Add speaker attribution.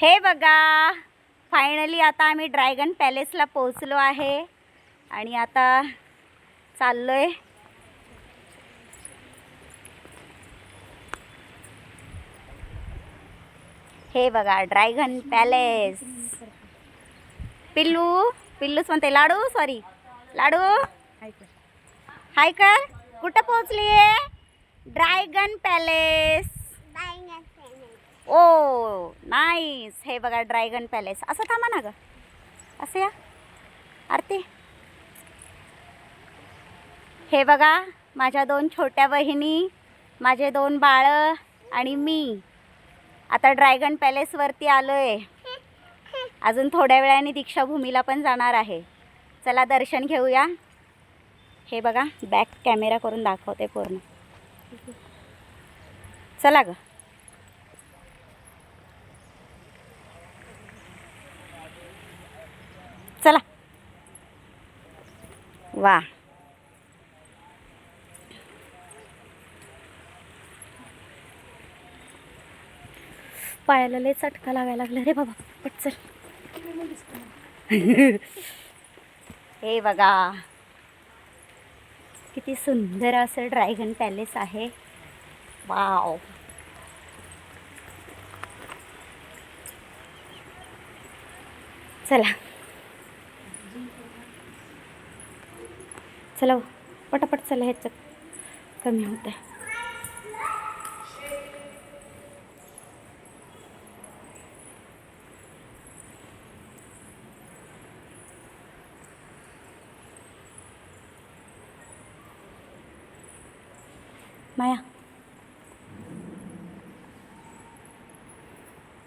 Speaker 1: हे बघा फायनली आता आम्ही ड्रॅगन पॅलेसला पोहोचलो आहे. आणि आता चाललोय. हे बघा ड्रॅगन पॅलेस पिल्लू पिल्लूच म्हणते लाडू सॉरी लाडू. हाय कर कुठं पोहोचली आहे ड्रॅगन पॅलेस ओ पॅलेस हे बघा ड्रॅगन पॅलेस असं थांबा ना ग. असं या. आरती. हे बघा माझ्या दोन छोट्या बहिणी माझे दोन बाळं आणि मी. आता ड्रॅगन पॅलेसवरती आलो आहे अजून थोड्या वेळाने दीक्षाभूमीला पण जाणार आहे. चला दर्शन घेऊया. हे बघा बॅक कॅमेरा करून दाखवते पूर्ण. चला गं चला वा पायाला लय चटका लागायला लागला रे बाबा पट चल हे बघा. किती सुंदर असं ड्रॅगन पॅलेस आहे. वाव. चला चला हो. पटापट चला ह्याचं कमी होत आहे माया